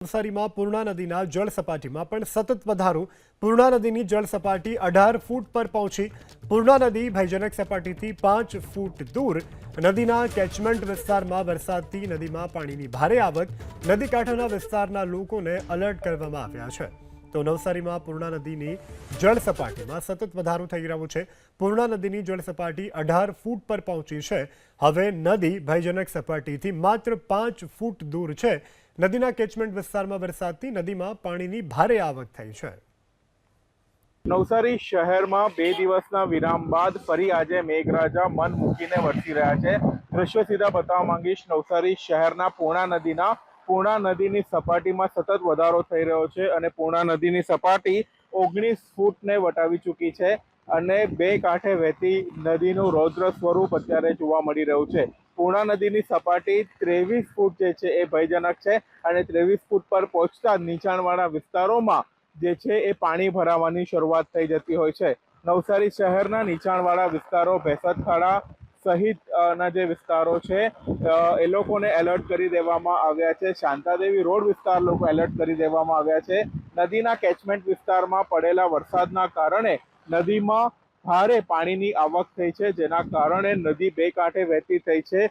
નવસારીમાં પૂર્ણા નદીના જળ સપાટીમાં પણ સતત વધારો. પૂર્ણા નદીની જળ સપાટી અઢાર ફૂટ પર પહોંચી. પૂર્ણા નદી ભયજનક સપાટીથી પાંચ ફૂટ દૂર. નદીના કેચમેન્ટ વિસ્તારમાં વરસાદથી નદીમાં પાણીની ભારે આવક. નદી કાંઠાના વિસ્તારના લોકોને અલર્ટ કરવામાં આવ્યા છે. તો નવસારીમાં પૂર્ણા નદીની જળ સપાટીમાં સતત વધારો થઈ રહ્યો છે. પૂર્ણા નદીની જળ સપાટી અઢાર ફૂટ પર પહોંચી છે. હવે નદી ભયજનક સપાટીથી માત્ર પાંચ ફૂટ દૂર છે. નદીના કેચમેન્ટ વિસ્તારમાં વરસાદથી નદીમાં પાણીની ભારે આવક થઈ છે. નવસારી શહેરમાં બે દિવસના વિરામ બાદ ફરી આજે મેઘરાજા મન મૂકીને વરસી રહ્યા છે. દ્રશ્યો સીધા બતાવવા માંગીશ. નવસારી શહેરના પૂર્ણા નદીના પૂર્ણા નદીની સપાટીમાં સતત વધારો થઈ રહ્યો છે અને પૂર્ણા નદીની સપાટી ઓગણીસ ફૂટને વટાવી ચૂકી છે અને બે કાંઠે વહેતી નદીનું રૌદ્ર સ્વરૂપ અત્યારે જોવા મળી રહ્યું છે. પૂર્ણા નદીની સપાટી ત્રેવીસ ફૂટ જે છે એ ભયજનક છે અને ત્રેવીસ ફૂટ પર પહોંચતા નીચાણવાળા વિસ્તારોમાં જે છે એ પાણી ભરાવાની શરૂઆત થઈ જતી હોય છે. નવસારી શહેરના નીચાણવાળા વિસ્તારો ભેસતખાડા સહિત અ, ના જે વિસ્તારો છે એ લોકોને એલર્ટ કરી દેવામાં આવ્યા છે. શાંતાદેવી રોડ વિસ્તાર લોકો એલર્ટ કરી દેવામાં આવ્યા છે. નદીના કેચમેન્ટ વિસ્તારમાં પડેલા વરસાદના કારણે નદીમાં ભારે પાણીની આવક થઈ છે જેના કારણે નદી બે કાંઠે વહેતી થઈ છે.